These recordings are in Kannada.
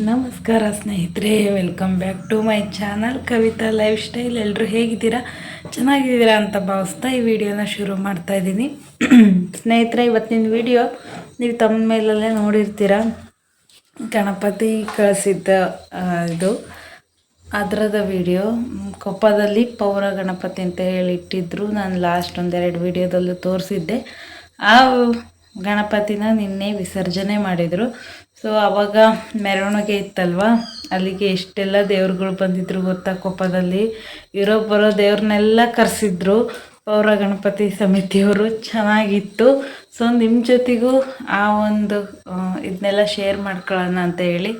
ನಮಸ್ಕಾರ ಸ್ನೇಹಿತರೆ welcome back to my channel Kavitha lifestyle ಎಲ್ಲರೂ ಹೇಗಿದ್ದೀರಾ? ಚೆನ್ನಾಗಿದ್ದೀರಾ ಅಂತ ಭಾವಿಸ್ತಾ ಈ ವಿಡಿಯೋನ ಶುರು ಮಾಡ್ತಾ ಇದ್ದೀನಿ. ಸ್ನೇಹಿತರೆ, ಇವತ್ತಿನ ವಿಡಿಯೋ ನೀವು ತಮ್ಮ ಮೇಲಲ್ಲೇ ನೋಡಿರ್ತೀರ. ಗಣಪತಿ ಕಳಿಸಿದ್ದ ಇದು. ಅದರದ ವಿಡಿಯೋ ಕೊಪ್ಪದಲ್ಲಿ ಪೌರ ಗಣಪತಿ ಅಂತ ಹೇಳಿ ಇಟ್ಟಿದ್ರು ನಾನು ಲಾಸ್ಟ್ ಒಂದೆರಡು ವಿಡಿಯೋದಲ್ಲೂ ತೋರಿಸಿದ್ದೆ. ಆ ಗಣಪತಿನ ನಿನ್ನೆ ವಿಸರ್ಜನೆ ಮಾಡಿದರು. ಸೊ ಅವಾಗ ಮೆರವಣಿಗೆ ಇತ್ತಲ್ವ? ಅಲ್ಲಿಗೆ ಎಷ್ಟೆಲ್ಲ ದೇವ್ರುಗಳು ಬಂದಿದ್ರು ಗೊತ್ತಾ ಕೊಪ್ಪದಲ್ಲಿ ಇರೋ ಬರೋ ದೇವ್ರನ್ನೆಲ್ಲ ಕರೆಸಿದ್ರು. ಪೌರ ಗಣಪತಿ ಸಮಿತಿಯವರು ಚೆನ್ನಾಗಿತ್ತು. ಸೊ ನಿಮ್ಮ ಜೊತೆಗೂ ಆ ಒಂದು ಇದನ್ನೆಲ್ಲ ಶೇರ್ ಮಾಡ್ಕೊಳ್ಳೋಣ ಅಂತ ಹೇಳಿ.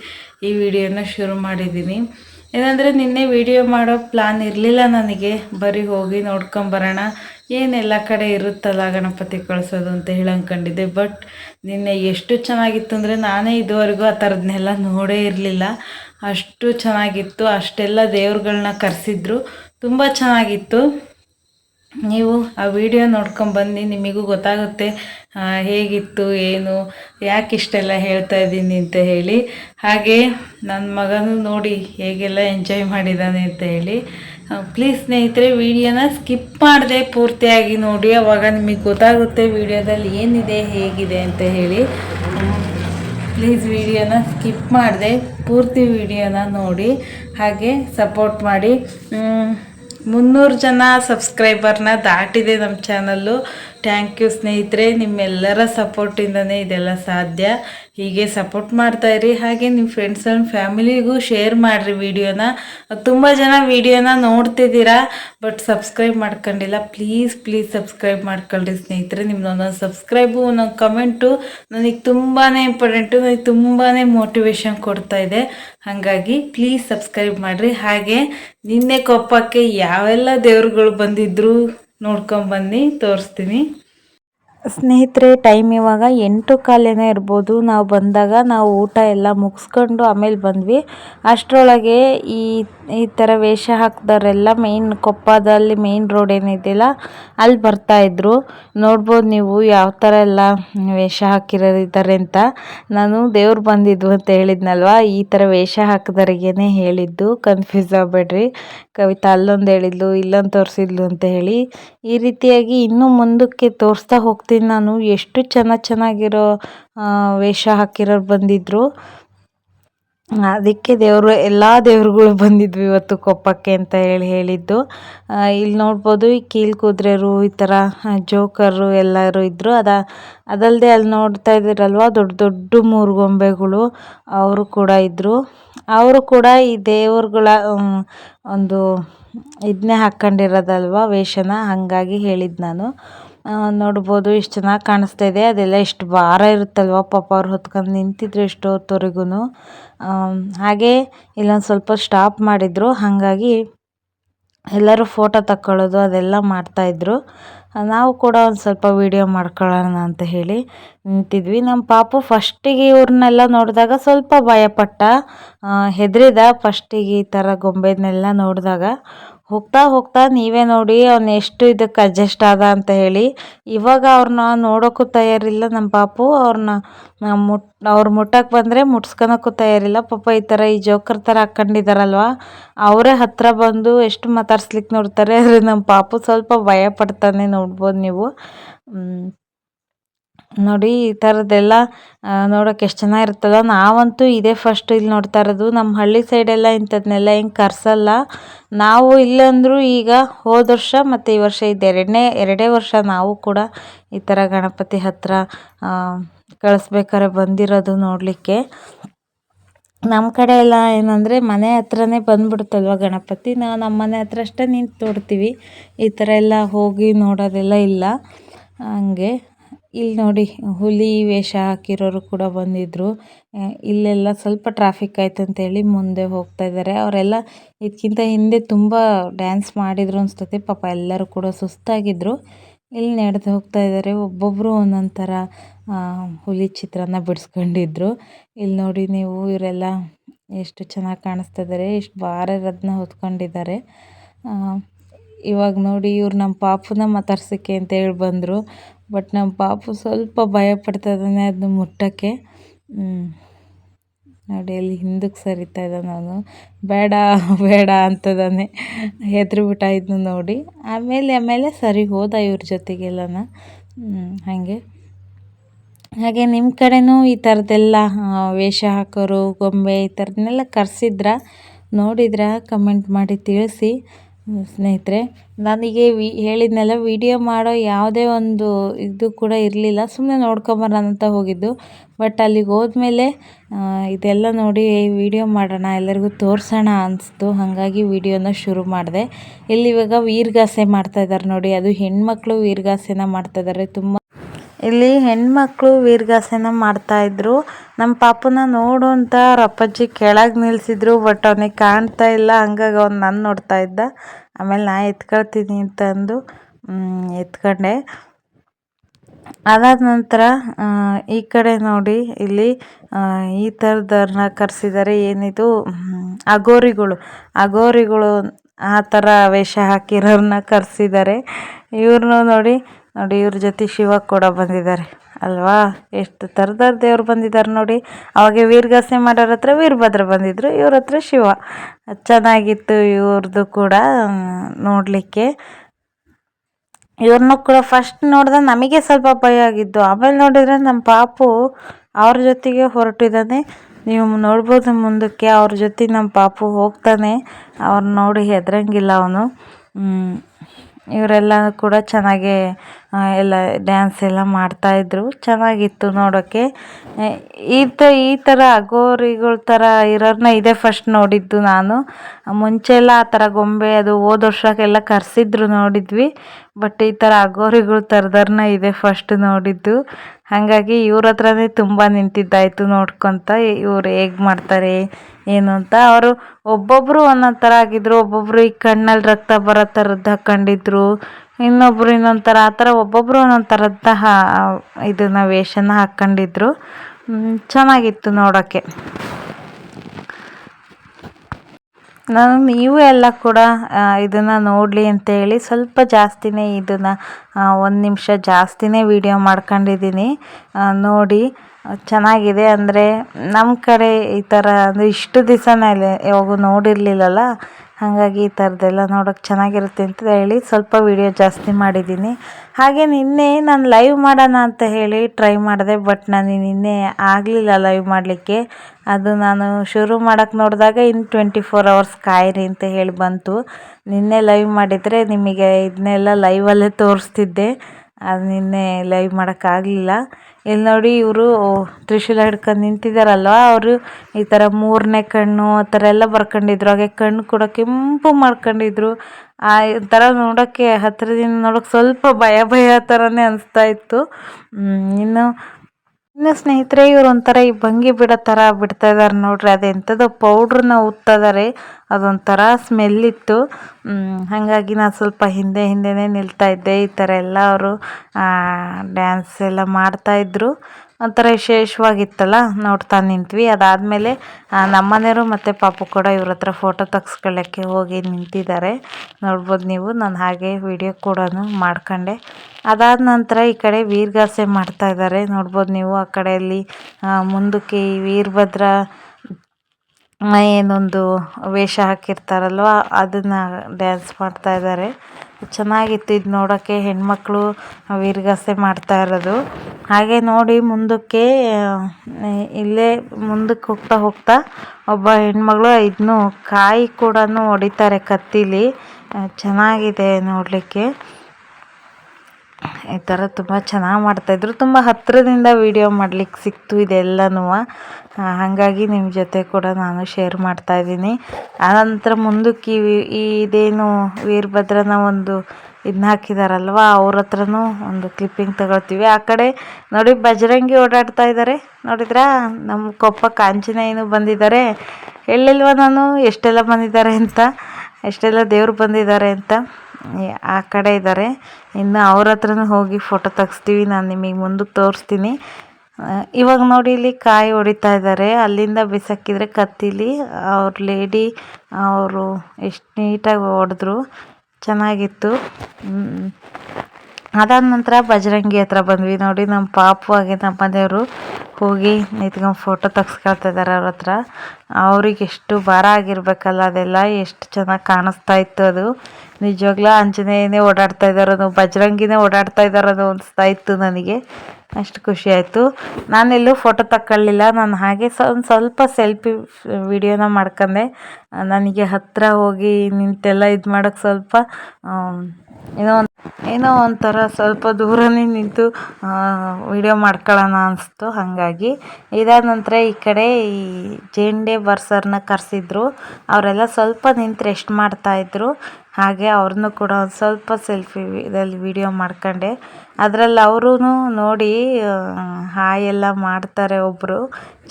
ಈ ವಿಡಿಯೋನ ಶುರು ಮಾಡಿದ್ದೀನಿ. ಏನಂದರೆ ನಿನ್ನೆ ವಿಡಿಯೋ ಮಾಡೋ ಪ್ಲಾನ್ ಇರಲಿಲ್ಲ ನನಗೆ. ಬರೀ ಹೋಗಿ ನೋಡ್ಕೊಂಬರೋಣ ಏನೆಲ್ಲ ಕಡೆ ಇರುತ್ತಲ್ಲ ಗಣಪತಿ ಕಳಿಸೋದು ಅಂತ ಹೇಳಿ ಅಂದ್ಕೊಂಡಿದ್ದೆ ಬಟ್ ನಿನ್ನೆ ಎಷ್ಟು ಚೆನ್ನಾಗಿತ್ತು ಅಂದರೆ ನಾನೇ ಇದುವರೆಗೂ ಆ ಥರದನ್ನೆಲ್ಲ ನೋಡೇ ಇರಲಿಲ್ಲ. ಅಷ್ಟು ಚೆನ್ನಾಗಿತ್ತು. ಅಷ್ಟೆಲ್ಲ ದೇವ್ರುಗಳನ್ನ ಕರೆಸಿದ್ರು. ತುಂಬ ಚೆನ್ನಾಗಿತ್ತು. ನೀವು ಆ ವಿಡಿಯೋ ನೋಡ್ಕೊಂಬಂದು ನಿಮಗೂ ಗೊತ್ತಾಗುತ್ತೆ ಹೇಗಿತ್ತು, ಏನು, ಯಾಕೆ ಇಷ್ಟೆಲ್ಲ ಹೇಳ್ತಾ ಇದ್ದೀನಿ ಅಂತ ಹೇಳಿ. ಹಾಗೆ ನನ್ನ ಮಗನೂ ನೋಡಿ ಹೇಗೆಲ್ಲ ಎಂಜಾಯ್ ಮಾಡಿದ್ದಾನೆ ಅಂತ ಹೇಳಿ. ಪ್ಲೀಸ್ ಸ್ನೇಹಿತರೆ, ವಿಡಿಯೋನ ಸ್ಕಿಪ್ ಮಾಡದೆ ಪೂರ್ತಿಯಾಗಿ ನೋಡಿ. ಅವಾಗ ನಿಮಗೆ ಗೊತ್ತಾಗುತ್ತೆ ವಿಡಿಯೋದಲ್ಲಿ ಏನಿದೆ, ಹೇಗಿದೆ ಅಂತ ಹೇಳಿ. ಪ್ಲೀಸ್ ವಿಡಿಯೋನ ಸ್ಕಿಪ್ ಮಾಡದೆ ಪೂರ್ತಿ ವಿಡಿಯೋನ ನೋಡಿ. ಹಾಗೆ ಸಪೋರ್ಟ್ ಮಾಡಿ. ಮುನ್ನೂರು ಜನ ಸಬ್ಸ್ಕ್ರೈಬರ್ನ ದಾಟಿದೆ ನಮ್ಮ ಚಾನಲ್ಲು ಥ್ಯಾಂಕ್ ಯು ಸ್ನೇಹಿತರೆ. ನಿಮ್ಮೆಲ್ಲರ ಸಪೋರ್ಟಿಂದನೇ ಇದೆಲ್ಲ ಸಾಧ್ಯ. ಹೀಗೆ ಸಪೋರ್ಟ್ ಮಾಡ್ತಾ ಇರಿ. ಹಾಗೆ ನಿಮ್ಮ ಫ್ರೆಂಡ್ಸ್ ಆ್ಯಂಡ್ ಫ್ಯಾಮಿಲಿಗೂ ಶೇರ್ ಮಾಡಿರಿ ವಿಡಿಯೋನ ತುಂಬ ಜನ ವಿಡಿಯೋನ ನೋಡ್ತಿದ್ದೀರಾ ಬಟ್ ಸಬ್ಸ್ಕ್ರೈಬ್ ಮಾಡ್ಕೊಂಡಿಲ್ಲ. ಪ್ಲೀಸ್ ಪ್ಲೀಸ್ ಸಬ್ಸ್ಕ್ರೈಬ್ ಮಾಡ್ಕೊಳ್ರಿ ಸ್ನೇಹಿತರೆ. ನಿಮ್ದು ಒಂದೊಂದು ಸಬ್ಸ್ಕ್ರೈಬು ಒಂದೊಂದು ಕಮೆಂಟು ನನಗೆ ತುಂಬಾ ಇಂಪಾರ್ಟೆಂಟು ನನಗೆ ತುಂಬಾ ಮೋಟಿವೇಶನ್ ಕೊಡ್ತಾ ಇದೆ. ಹಾಗಾಗಿ ಪ್ಲೀಸ್ ಸಬ್ಸ್ಕ್ರೈಬ್ ಮಾಡಿರಿ. ಹಾಗೆ ನಿನ್ನೆ ಕೊಪ್ಪಕ್ಕೆ ಯಾವೆಲ್ಲ ದೇವ್ರುಗಳು ಬಂದಿದ್ರು? ನೋಡ್ಕೊಂಬನ್ನಿ ತೋರಿಸ್ತೀನಿ. ಸ್ನೇಹಿತರೆ, ಟೈಮ್ ಇವಾಗ ಎಂಟು ಕಾಲೇನೇ ಇರ್ಬೋದು. ನಾವು ಬಂದಾಗ ನಾವು ಊಟ ಎಲ್ಲ ಮುಗಿಸ್ಕೊಂಡು ಆಮೇಲೆ ಬಂದ್ವಿ. ಅಷ್ಟರೊಳಗೆ ಈ ಈ ಥರ ವೇಷ ಹಾಕಿದವರೆಲ್ಲ ಮೇಯ್ನ್ ಕೊಪ್ಪದಲ್ಲಿ ಮೇಯ್ನ್ ರೋಡ್ ಏನಿದೆಯಲ್ಲ ಅಲ್ಲಿ ಬರ್ತಾಯಿದ್ರು ನೋಡ್ಬೋದು ನೀವು ಯಾವ ಥರ ಎಲ್ಲ ವೇಷ ಹಾಕಿರೋರಿದ್ದಾರೆ ಅಂತ. ನಾನು ದೇವ್ರು ಬಂದಿದ್ವು ಅಂತ ಹೇಳಿದ್ನಲ್ವ? ಈ ಥರ ವೇಷ ಹಾಕಿದವರಿಗೇನೆ ಹೇಳಿದ್ದು. ಕನ್ಫ್ಯೂಸ್ ಆಗಬೇಡ್ರಿ. ಕವಿತಾ ಅಲ್ಲೊಂದು ಹೇಳಿದ್ಲು, ಇಲ್ಲೊಂದು ತೋರಿಸಿದ್ಲು ಅಂತ ಹೇಳಿ. ಈ ರೀತಿಯಾಗಿ ಇನ್ನೂ ಮುಂದಕ್ಕೆ ತೋರಿಸ್ತಾ ಹೋಗ್ತೀನಿ ನಾನು. ಎಷ್ಟು ಚೆನ್ನಾಗಿ ಚೆನ್ನಾಗಿರೋ ವೇಷ ಹಾಕಿರೋರು ಬಂದಿದ್ರು. ಅದಕ್ಕೆ ದೇವರು, ಎಲ್ಲ ದೇವರುಗಳು ಬಂದಿದ್ವಿ ಇವತ್ತು ಕೊಪ್ಪಕ್ಕೆ ಅಂತ ಹೇಳಿ ಹೇಳಿದ್ದು. ಇಲ್ಲಿ ನೋಡ್ಬೋದು, ಈ ಕೀಲ್ ಕುದುರೆರು, ಈ ಥರ ಜೋಕರು ಎಲ್ಲರೂ ಇದ್ದರು ಅದ ಅದಲ್ಲದೆ ಅಲ್ಲಿ ನೋಡ್ತಾ ಇದ್ದೀರಲ್ವ, ದೊಡ್ಡ ದೊಡ್ಡ ಮೂರು ಗೊಂಬೆಗಳು ಅವರು ಕೂಡ ಇದ್ದರು ಅವರು ಕೂಡ ಈ ದೇವರುಗಳ ಒಂದು ಇದನ್ನೇ ಹಾಕ್ಕೊಂಡಿರೋದಲ್ವ ವೇಷನ? ಹಾಗಾಗಿ ಹೇಳಿದ್ದು ನಾನು. ನೋಡ್ಬೋದು ಎಷ್ಟು ಚೆನ್ನಾಗಿ ಕಾಣಿಸ್ತಾ ಇದೆ. ಅದೆಲ್ಲ ಎಷ್ಟು ಭಾರ ಇರುತ್ತಲ್ವ? ಪಾಪ ಅವ್ರು ಹೊತ್ಕೊಂಡು ನಿಂತಿದ್ರು ಎಷ್ಟು ಹೊತ್ತವರೆಗೂ ಹಾಗೆ ಇಲ್ಲೊಂದು ಸ್ವಲ್ಪ ಸ್ಟಾಪ್ ಮಾಡಿದರು. ಹಾಗಾಗಿ ಎಲ್ಲರೂ ಫೋಟೋ ತಕ್ಕೊಳ್ಳೋದು ಅದೆಲ್ಲ ಮಾಡ್ತಾಯಿದ್ರು ನಾವು ಕೂಡ ಒಂದು ಸ್ವಲ್ಪ ವೀಡಿಯೋ ಮಾಡ್ಕೊಳ್ಳೋಣ ಅಂತ ಹೇಳಿ ನಿಂತಿದ್ವಿ. ನಮ್ಮ ಪಾಪು ಫಸ್ಟಿಗೆ ಇವ್ರನ್ನೆಲ್ಲ ನೋಡಿದಾಗ ಸ್ವಲ್ಪ ಭಯಪಟ್ಟ ಹೆದರಿದ ಫಸ್ಟಿಗೆ ಈ ಥರ ಗೊಂಬೆನೆಲ್ಲ ನೋಡಿದಾಗ. ಹೋಗ್ತಾ ಹೋಗ್ತಾ ನೀವೇ ನೋಡಿ ಅವ್ನು ಎಷ್ಟು ಇದಕ್ಕೆ ಅಡ್ಜಸ್ಟ್ ಆದ ಅಂತ ಹೇಳಿ. ಇವಾಗ ಅವ್ರನ್ನ ನೋಡೋಕ್ಕೂ ತಯಾರಿಲ್ಲ ನಮ್ಮ ಪಾಪು. ಅವ್ರನ್ನ ಮುಟ್, ಅವ್ರು ಮುಟ್ಟಕ್ಕೆ ಬಂದರೆ ಮುಟ್ಸ್ಕೊಳಕ್ಕೂ ತಯಾರಿಲ್ಲ. ಪಾಪ ಈ ಥರ ಈ ಜೋಕರ್ ಥರ ಹಾಕ್ಕೊಂಡಿದ್ದಾರಲ್ವ ಅವರೇ ಹತ್ತಿರ ಬಂದು ಎಷ್ಟು ಮಾತಾಡ್ಸ್ಲಿಕ್ಕೆ ನೋಡ್ತಾರೆ. ಆದರೆ ನಮ್ಮ ಪಾಪು ಸ್ವಲ್ಪ ಭಯ ಪಡ್ತಾನೆ ನೋಡ್ಬೋದು ನೀವು. ನೋಡಿ, ಈ ಥರದ್ದೆಲ್ಲ ನೋಡೋಕೆ ಎಷ್ಟು ಚೆನ್ನಾಗಿರ್ತದ ನಾವಂತೂ ಇದೇ ಫಸ್ಟ್ ಇಲ್ಲಿ ನೋಡ್ತಾ ಇರೋದು. ನಮ್ಮ ಹಳ್ಳಿ ಸೈಡೆಲ್ಲ ಇಂಥದ್ನೆಲ್ಲ ಹೆಂಗೆ ಕರ್ಸಲ್ಲ. ನಾವು ಇಲ್ಲಂದ್ರೂ ಈಗ ಹೋದ ವರ್ಷ ಮತ್ತು ಈ ವರ್ಷ ಇದು ಎರಡನೇ ಎರಡೇ ವರ್ಷ ನಾವು ಕೂಡ ಈ ಥರ ಗಣಪತಿ ಹತ್ತಿರ ಕಳಿಸ್ಬೇಕಾರೆ ಬಂದಿರೋದು ನೋಡಲಿಕ್ಕೆ. ನಮ್ಮ ಕಡೆ ಎಲ್ಲ ಏನಂದರೆ, ಮನೆ ಹತ್ರನೇ ಬಂದ್ಬಿಡುತ್ತಲ್ವ ಗಣಪತಿ? ನಾವು ನಮ್ಮ ಮನೆ ಹತ್ರ ಅಷ್ಟೇ ನಿಂತು ನೋಡ್ತೀವಿ ಈ ಥರ ಎಲ್ಲ ಹೋಗಿ ನೋಡೋದೆಲ್ಲ ಇಲ್ಲ. ಹಂಗೆ. ಇಲ್ಲಿ ನೋಡಿ, ಹುಲಿ, ವೇಷ ಹಾಕಿರೋರು ಕೂಡ ಬಂದಿದ್ರು. ಇಲ್ಲೆಲ್ಲ ಸ್ವಲ್ಪ ಟ್ರಾಫಿಕ್ ಆಯ್ತು ಅಂತೇಳಿ ಮುಂದೆ ಹೋಗ್ತಾ ಇದ್ದಾರೆ ಅವರೆಲ್ಲ ಇದಕ್ಕಿಂತ ಹಿಂದೆ ತುಂಬ ಡ್ಯಾನ್ಸ್ ಮಾಡಿದ್ರು ಅನಿಸ್ತದೆ ಪಾಪ ಎಲ್ಲರೂ ಕೂಡ ಸುಸ್ತಾಗಿದ್ರು. ಇಲ್ಲಿ ನಡೆದು ಹೋಗ್ತಾ ಇದ್ದಾರೆ ಒಬ್ಬೊಬ್ಬರು ಒಂದೊಂದು ಹುಲಿ ಚಿತ್ರನ ಬಿಡಿಸ್ಕೊಂಡಿದ್ರು. ಇಲ್ಲಿ ನೋಡಿ ನೀವು, ಇವರೆಲ್ಲ ಎಷ್ಟು ಚೆನ್ನಾಗಿ ಕಾಣಿಸ್ತಾ ಇದ್ದಾರೆ ಎಷ್ಟು ಭಾರ ಇರೋದನ್ನ ಹೊತ್ಕೊಂಡಿದ್ದಾರೆ. ಇವಾಗ ನೋಡಿ ಇವ್ರು ನಮ್ಮ ಪಾಪುನ ಮಾತಾಡ್ಸೋಕ್ಕೆ ಅಂತ ಹೇಳಿ ಬಂದರು. ಬಟ್ ನಮ್ಮ ಪಾಪು ಸ್ವಲ್ಪ ಭಯ ಪಡ್ತಾ ಇದ್ದಾನೆ ಅದನ್ನ ಮುಟ್ಟೋಕ್ಕೆ. ನೋಡಿ ಅಲ್ಲಿ ಹಿಂದಕ್ಕೆ ಸರಿತಾ ಇದ್ದ ನಾನು ಬೇಡ ಬೇಡ ಅಂತದಾನೆ ಹೆದ್ರಿ ಬಿಟ್ಟ ಇದನ್ನು ನೋಡಿ. ಆಮೇಲೆ ಆಮೇಲೆ ಸರಿ ಹೋದ ಇವ್ರ ಜೊತೆಗೆಲ್ಲನ. ಹಾಗೆ. ಹಾಗೆ ನಿಮ್ಮ ಕಡೆನೂ ಈ ಥರದ್ದೆಲ್ಲ ವೇಷ ಹಾಕೋರು, ಗೊಂಬೆ ಈ ಥರದನ್ನೆಲ್ಲ ಕರೆಸಿದ್ರ? ನೋಡಿದ್ರ? ಕಮೆಂಟ್ ಮಾಡಿ ತಿಳಿಸಿ. ಸ್ನೇಹಿತರೆ, ನನಗೆ ವಿ, ಹೇಳಿದ್ನೆಲ್ಲ ವಿಡಿಯೋ ಮಾಡೋ ಯಾವುದೇ ಒಂದು ಇದು ಕೂಡ ಇರಲಿಲ್ಲ. ಸುಮ್ಮನೆ ನೋಡ್ಕೊಂಬರೋಣ ಅಂತ ಹೋಗಿದ್ದು. ಬಟ್ ಅಲ್ಲಿಗೆ ಹೋದ್ಮೇಲೆ ಇದೆಲ್ಲ ನೋಡಿ ವಿಡಿಯೋ ಮಾಡೋಣ, ಎಲ್ಲರಿಗೂ ತೋರಿಸೋಣ ಅನಿಸ್ತು. ಹಾಗಾಗಿ ವಿಡಿಯೋನ ಶುರು ಮಾಡಿದೆ. ಇಲ್ಲಿ ಇವಾಗ ವೀರ್ಗಾಸೆ ಮಾಡ್ತಾ ಇದ್ದಾರೆ ನೋಡಿ. ಅದು ಹೆಣ್ಮಕ್ಳು ವೀರ್ಗಾಸೆನ ಮಾಡ್ತಾ ಇದ್ದಾರೆ ತುಂಬ ಇಲ್ಲಿ ಹೆಣ್ಮಕ್ಳು ವೀರ್ಗಾಸೆನ ಮಾಡ್ತಾ ಇದ್ರು. ನಮ್ಮ ಪಾಪನ ನೋಡು ಅಂತ ಅವ್ರ ಅಪ್ಪಾಜಿ ಕೆಳಗೆ ನಿಲ್ಸಿದ್ರು ಬಟ್ ಅವನಿಗೆ ಕಾಣ್ತಾ ಇಲ್ಲ. ಹಂಗಾಗಿ ಅವ್ನು ನನ್ನ ನೋಡ್ತಾ ಇದ್ದ. ಆಮೇಲೆ ನಾ ಎತ್ಕೊಳ್ತೀನಿ ಅಂತಂದು ಎತ್ಕೊಂಡೆ. ಅದಾದ ನಂತರ ಈ ಕಡೆ ನೋಡಿ, ಇಲ್ಲಿ ಈ ಥರದವ್ರನ್ನ ಕರೆಸಿದ್ದಾರೆ ಏನಿದು ಅಗೋರಿಗಳು ಅಗೋರಿಗಳು ಆ ಥರ ವೇಷ ಹಾಕಿರೋರನ್ನ ಕರೆಸಿದ್ದಾರೆ ಇವ್ರನ್ನೂ ನೋಡಿ ನೋಡಿ ಇವ್ರ ಜೊತೆ ಶಿವ ಕೂಡ ಬಂದಿದ್ದಾರೆ. ಅಲ್ವಾ? ಎಷ್ಟು ಥರದ ದೇವ್ರು ಬಂದಿದ್ದಾರೆ ನೋಡಿ. ಅವಾಗೆ ವೀರಗಾಸೆ ಮಾಡೋರ ಹತ್ರ ವೀರಭದ್ರ ಬಂದಿದ್ರು, ಇವ್ರ ಹತ್ರ ಶಿವ. ಚೆನ್ನಾಗಿತ್ತು ಇವ್ರದ್ದು ಕೂಡ ನೋಡಲಿಕ್ಕೆ. ಇವ್ರನ್ನೂ ಕೂಡ ಫಸ್ಟ್ ನೋಡಿದ್ರೆ ನಮಗೆ ಸ್ವಲ್ಪ ಭಯ ಆಗಿದ್ದು ಆಮೇಲೆ ನೋಡಿದರೆ ನಮ್ಮ ಪಾಪು ಅವ್ರ ಜೊತೆಗೆ ಹೊರಟಿದ್ದಾನೆ ನೀವು ನೋಡ್ಬೋದು ಮುಂದಕ್ಕೆ ಅವ್ರ ಜೊತೆ ನಮ್ಮ ಪಾಪು ಹೋಗ್ತಾನೆ. ಅವ್ರನ್ನ ನೋಡಿ ಹೆದರಂಗಿಲ್ಲ ಅವನು. ಇವರೆಲ್ಲ ಕೂಡ ಚೆನ್ನಾಗೇ ಎಲ್ಲ ಡ್ಯಾನ್ಸ್ ಎಲ್ಲ ಮಾಡ್ತಾಯಿದ್ರು ಚೆನ್ನಾಗಿತ್ತು ನೋಡೋಕ್ಕೆ ಈತ ಈ ಥರ ಅಗೋರಿಗಳ ಥರ ಇರೋರನ್ನ ಇದೇ ಫಸ್ಟ್ ನೋಡಿದ್ದು ನಾನು. ಮುಂಚೆ ಎಲ್ಲ ಆ ಥರ ಗೊಂಬೆ ಅದು ಹೋದ ವರ್ಷಕ್ಕೆಲ್ಲ ಕರೆಸಿದ್ರು ನೋಡಿದ್ವಿ. ಬಟ್ ಈ ಥರ ಅಗೋರಿಗಳ ಥರದವ್ರನ್ನ ಇದೇ ಫಸ್ಟ್ ನೋಡಿದ್ದು. ಹಾಗಾಗಿ ಇವ್ರ ಹತ್ರನೇ ತುಂಬ ನಿಂತಿದ್ದಾಯಿತು ನೋಡ್ಕೊತ ಇವ್ರು ಹೇಗೆ ಮಾಡ್ತಾರೆ, ಏನು ಅಂತ ಅವರು ಒಬ್ಬೊಬ್ಬರು ಒಂದೊಂದು ಥರ ಆಗಿದ್ರು ಒಬ್ಬೊಬ್ಬರು ಈ ಕಣ್ಣಲ್ಲಿ ರಕ್ತ ಬರೋ ಥರದ್ದು ಹಾಕ್ಕೊಂಡಿದ್ರು ಇನ್ನೊಬ್ಬರು ಇನ್ನೊಂದು ಥರ ಆ ಥರ ಒಬ್ಬೊಬ್ಬರು ಒಂದೊಂದು ಥರದ ಇದನ್ನು ವೇಷನ ಹಾಕ್ಕೊಂಡಿದ್ರು ಚೆನ್ನಾಗಿತ್ತು ನೋಡೋಕ್ಕೆ ನಾನು ನೀವು ಎಲ್ಲ ಕೂಡ ಇದನ್ನು ನೋಡಲಿ ಅಂತೇಳಿ ಸ್ವಲ್ಪ ಜಾಸ್ತಿನೇ ಇದನ್ನು ಒಂದು ನಿಮಿಷ ಜಾಸ್ತಿನೇ ವಿಡಿಯೋ ಮಾಡ್ಕೊಂಡಿದ್ದೀನಿ. ನೋಡಿ, ಚೆನ್ನಾಗಿದೆ ಅಂದರೆ ನಮ್ಮ ಕಡೆ ಈ ಥರ ಅಂದರೆ ಇಷ್ಟು ದಿವಸ ನಾನು ಯಾವಾಗೂ ನೋಡಿರಲಿಲ್ಲಲ್ಲ ಹಾಗಾಗಿ ಈ ಥರದ್ದೆಲ್ಲ ನೋಡೋಕೆ ಚೆನ್ನಾಗಿರುತ್ತೆ ಅಂತ ಹೇಳಿ ಸ್ವಲ್ಪ ವಿಡಿಯೋ ಜಾಸ್ತಿ ಮಾಡಿದ್ದೀನಿ. ಹಾಗೆ ನಿನ್ನೆ ನಾನು ಲೈವ್ ಮಾಡೋಣ ಅಂತ ಹೇಳಿ ಟ್ರೈ ಮಾಡಿದೆ ಬಟ್ ನಾನು ನಿನ್ನೆ ಆಗಲಿಲ್ಲ ಲೈವ್ ಮಾಡಲಿಕ್ಕೆ. ಅದು ನಾನು ಶುರು ಮಾಡೋಕ್ಕೆ ನೋಡಿದಾಗ ಇನ್ನು ಟ್ವೆಂಟಿ ಫೋರ್ ಅವರ್ಸ್ ಕಾಯಿರಿ ಅಂತ ಹೇಳಿ ಬಂತು. ನಿನ್ನೆ ಲೈವ್ ಮಾಡಿದರೆ ನಿಮಗೆ ಇದನ್ನೆಲ್ಲ ಲೈವಲ್ಲೇ ತೋರಿಸ್ತಿದ್ದೆ. ಅದು ನಿನ್ನೆ ಲೈವ್ ಮಾಡೋಕ್ಕಾಗಲಿಲ್ಲ ಇಲ್ಲಿ ನೋಡಿ ಇವರು ತ್ರಿಶೂಲ ಹಿಡ್ಕೊಂಡು ನಿಂತಿದ್ದಾರಲ್ವ ಅವರು ಈ ತರ ಮೂರನೇ ಕಣ್ಣು, ಆ ಥರ ಎಲ್ಲ ಬರ್ಕೊಂಡಿದ್ರು. ಹಾಗೆ ಕಣ್ಣು ಕೂಡ ಕೆಂಪು ಮಾಡ್ಕೊಂಡಿದ್ರು. ಆ ಥರ ನೋಡೋಕ್ಕೆ ಹತ್ತಿರದಿಂದ ನೋಡೋಕೆ ಸ್ವಲ್ಪ ಭಯ ಭಯ ಥರನೇ ಅನಿಸ್ತಾ ಇತ್ತು. ಇನ್ನು ಇನ್ನು ಸ್ನೇಹಿತರೆ, ಇವ್ರು ಒಂಥರ ಈ ಭಂಗಿ ಬಿಡೋ ಥರ ಬಿಡ್ತಾ ಇದ್ದಾರೆ ನೋಡ್ರಿ. ಅದೆಂಥದ್ದು ಪೌಡ್ರನ್ನ ಉತ್ತಾ ಇದ್ದಾರೆ ಅದೊಂಥರ ಸ್ಮೆಲ್ ಇತ್ತು. ಹಾಗಾಗಿ ನಾನು ಸ್ವಲ್ಪ ಹಿಂದೆ ಹಿಂದೆನೇ ನಿಲ್ತಾ ಇದ್ದೆ. ಈ ಥರ ಎಲ್ಲ ಅವರು ಡ್ಯಾನ್ಸ್ ಎಲ್ಲ ಮಾಡ್ತಾಯಿದ್ರು ಒಂಥರ ವಿಶೇಷವಾಗಿತ್ತಲ್ಲ, ನೋಡ್ತಾ ನಿಂತ್ವಿ. ಅದಾದಮೇಲೆ ನಮ್ಮನೆಯವರು ಮತ್ತು ಪಾಪು ಕೂಡ ಇವ್ರ ಹತ್ರ ಫೋಟೋ ತೆಗ್ಸ್ಕೊಳ್ಳೋಕ್ಕೆ ಹೋಗಿ ನಿಂತಿದ್ದಾರೆ. ನೋಡ್ಬೋದು ನೀವು, ನಾನು ಹಾಗೆ ವಿಡಿಯೋ ಕೂಡ ಮಾಡ್ಕೊಂಡೆ. ಅದಾದ ನಂತರ ಈ ಕಡೆ ವೀರಗಾಸೆ ಮಾಡ್ತಾ ಇದ್ದಾರೆ. ನೋಡ್ಬೋದು ನೀವು, ಆ ಕಡೆಯಲ್ಲಿ ಮುಂದಕ್ಕೆ ವೀರಭದ್ರ ಏನೊಂದು ವೇಷ ಹಾಕಿರ್ತಾರಲ್ವ, ಅದನ್ನ ಡ್ಯಾನ್ಸ್ ಮಾಡ್ತಾ ಇದ್ದಾರೆ ಚೆನ್ನಾಗಿತ್ತು ಇದು ನೋಡೋಕ್ಕೆ ಹೆಣ್ಮಕ್ಳು ವೀರಗಾಸೆ ಮಾಡ್ತಾ ಇರೋದು. ಹಾಗೆ ನೋಡಿ ಮುಂದಕ್ಕೆ ಇಲ್ಲೇ ಮುಂದಕ್ಕೆ ಹೋಗ್ತಾ ಹೋಗ್ತಾ ಒಬ್ಬ ಹೆಣ್ಮಗಳು ಇದನ್ನು ಕಾಯಿ ಕೂಡ ಹೊಡಿತಾರೆ ಕತ್ತಿಲಿ. ಚೆನ್ನಾಗಿದೆ ನೋಡಲಿಕ್ಕೆ. ಈ ಥರ ತುಂಬ ಚೆನ್ನಾಗಿ ಮಾಡ್ತಾಯಿದ್ರು ತುಂಬ ಹತ್ತಿರದಿಂದ ವೀಡಿಯೋ ಮಾಡ್ಲಿಕ್ಕೆ ಸಿಕ್ತು ಇದೆಲ್ಲನೂ ಹಾಗಾಗಿ ನಿಮ್ಮ ಜೊತೆ ಕೂಡ ನಾನು ಶೇರ್ ಮಾಡ್ತಾ ಇದ್ದೀನಿ. ಆನಂತರ ಮುಂದಕ್ಕೆ ಇದೇನು ವೀರಭದ್ರನ ಒಂದು ಇದನ್ನ ಹಾಕಿದಾರಲ್ವ? ಅವ್ರ ಹತ್ರನೂ ಒಂದು ಕ್ಲಿಪ್ಪಿಂಗ್ ತಗೊಳ್ತೀವಿ. ಆ ಕಡೆ ನೋಡಿ ಬಜರಂಗಿ ಓಡಾಡ್ತಾ ಇದ್ದಾರೆ ನೋಡಿದ್ರಾ? ನಮ್ಮ ಕೊಪ್ಪ ಕಾಂಚನೇಯನು ಬಂದಿದ್ದಾರೆ. ಹೇಳಿಲ್ವ ನಾನು? ಎಷ್ಟೆಲ್ಲ ಬಂದಿದ್ದಾರೆ ಅಂತ? ಎಷ್ಟೆಲ್ಲ ದೇವ್ರು ಬಂದಿದ್ದಾರೆ ಅಂತ? ಆ ಕಡೆ ಇದ್ದಾರೆ ಇನ್ನು ಅವ್ರ ಹತ್ರನೂ ಹೋಗಿ ಫೋಟೋ ತೆಗಿಸ್ತೀವಿ. ನಾನು ನಿಮಗೆ ಮುಂದಕ್ಕೆ ತೋರಿಸ್ತೀನಿ. ಇವಾಗ ನೋಡಿ ಇಲ್ಲಿ ಕಾಯಿ ಹೊಡಿತಾ ಇದ್ದಾರೆ ಅಲ್ಲಿಂದ ಬಿಸಾಕಿದ್ರೆ ಕತ್ತಿಲಿ. ಅವ್ರ ಲೇಡಿ ಅವರು ಎಷ್ಟು ನೀಟಾಗಿ ಹೊಡೆದ್ರು. ಚೆನ್ನಾಗಿತ್ತು. ಅದಾದ ನಂತರ ಬಜರಂಗಿ ಹತ್ರ ಬಂದ್ವಿ. ನೋಡಿ ನಮ್ಮ ಪಾಪು ಹಾಗೆ ನಮ್ಮ ಮನೆಯವರು ಹೋಗಿ ನಿಂತ್ಕೊಂಡು ಫೋಟೋ ತೆಗ್ಸ್ಕೊಳ್ತಾ ಇದ್ದಾರೆ ಅವ್ರ ಹತ್ರ. ಅವ್ರಿಗೆ ಎಷ್ಟು ಭಾರ ಆಗಿರ್ಬೇಕಲ್ಲ ಅದೆಲ್ಲ, ಎಷ್ಟು ಚೆನ್ನಾಗಿ ಕಾಣಿಸ್ತಾ ಇತ್ತು ಅದು. ನಿಜವಾಗ್ಲೂ ಆಂಜನೇಯನೇ ಓಡಾಡ್ತಾ ಇದ್ದಾರೋ ಬಜರಂಗಿನೇ ಓಡಾಡ್ತಾ ಇದ್ದಾರೋದು ಅನಿಸ್ತಾ ಇತ್ತು ನನಗೆ. ಅಷ್ಟು ಖುಷಿ ಆಯಿತು. ನಾನೆಲ್ಲೂ ಫೋಟೋ ತಕ್ಕೊಳ್ಳಿಲ್ಲ. ನಾನು ಹಾಗೆ ಒಂದು ಸ್ವಲ್ಪ ಸೆಲ್ಫಿ ವಿಡಿಯೋನ ಮಾಡ್ಕೊಂಡೆ. ನನಗೆ ಹತ್ತಿರ ಹೋಗಿ ನಿಂತೆಲ್ಲ ಇದು ಮಾಡೋಕ್ಕೆ ಸ್ವಲ್ಪ ಏನೋ ಒಂದು, ಏನೋ ಒಂಥರ ಸ್ವಲ್ಪ ದೂರನೇ ನಿಂತು ವಿಡಿಯೋ ಮಾಡ್ಕೊಳ್ಳೋಣ ಅನಿಸ್ತು ಹಾಗಾಗಿ. ಇದಾದ ನಂತರ ಈ ಕಡೆ ಈ ಜೇಂಡೆ ಬರ್ಸರ್ನ ಕರೆಸಿದ್ರು. ಅವರೆಲ್ಲ ಸ್ವಲ್ಪ ನಿಂತು ರೆಸ್ಟ್ ಮಾಡ್ತಾಯಿದ್ರು ಹಾಗೆ ಅವ್ರನ್ನು ಕೂಡ ಒಂದು ಸ್ವಲ್ಪ ಸೆಲ್ಫಿ ಇದರಲ್ಲಿ ವಿಡಿಯೋ ಮಾಡ್ಕೊಂಡೆ. ಅದರಲ್ಲಿ ಅವರೂ ನೋಡಿ ಹಾಯ್ ಎಲ್ಲ ಮಾಡ್ತಾರೆ ಒಬ್ಬರು